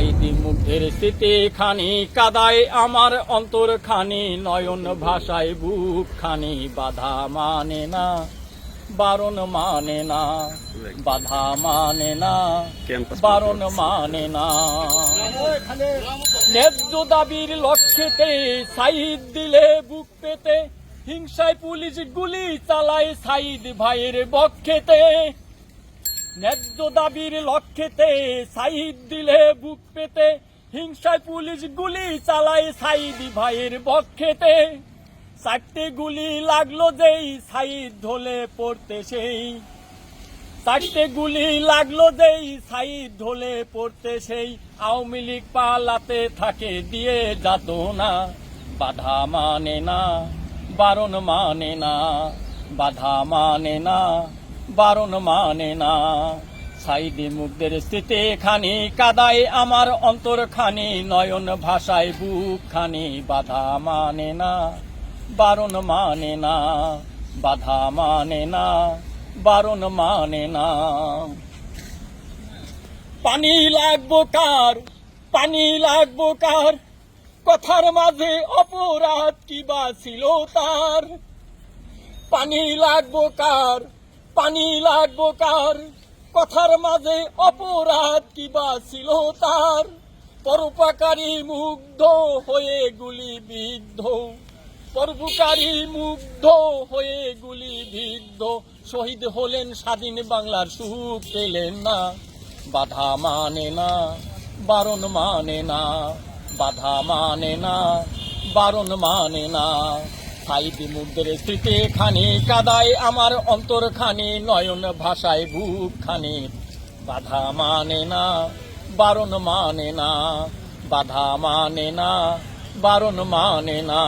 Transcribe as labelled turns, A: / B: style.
A: সাইদি মুগ্ধের স্মৃতি খানি কাদায় আমার অন্তর খানি নয়ন ভাষায় বুক খানি বাধা মানে না বারণ মানে না বাধা মানে না বারণ মানে না। ন্যায্য দাবির লক্ষ্যেতে সাইদ দিলে বুক পেতে হিংসায় পুলিশ গুলি চালায় সাইদ ভাইয়ের বক্ষেতে। ন্যায্য দাবির লক্ষ্যেতে সাইদ দিলে বুক পেতে। হিংসায় পুলিশ গুলি চালায় সাইদ ভাইয়ের বক্ষেতে। চারটে গুলি লাগল যেই সাইদ ধলে পড়তে সেই। চারটে গুলি লাগল যেই সাইদ ঢোলে পড়তে সেই। আওয়ামী লীগ পালাতে থাকে, দিয়ে যাত না। বাধা মানে না, বারণ মানে না, বাধা মানে না। বারণ মানে না। সাইদি মুগ্ধের স্থিতি খানি কাদায়, আমার অন্তর খানি নয়ন ভাষায় বুক খানি বাধা মানে না। বারণ মানে না, বাধা মানে না, বারণ মানে না। পানি লাগবো কার, পানি লাগবো কার? কথার মাঝে অপরাধ কিবা ছিল তার? পানি লাগবো কার পানি লাগবো কার? কথার মাঝে অপরাধ কিবা ছিল তার? পরোপকারী মুগ্ধ হয়ে গুলি বিদ্ধ। পরোপকারী মুগ্ধ হয়ে গুলি বিদ্ধ। শহীদ হলেন স্বাধীন বাংলার সুখ পেলেন না। বাধা মানে না, বারণ মানে না। বাধা মানে না, বারণ মানে না। সাইদি মুগ্ধের স্মৃতি খানি কাদায় আমার অন্তর খানি নয়ন ভাষায় বুক খানি বাধা মানে না, বারণ মানে না, বাধা মানে না, বারণ মানে না।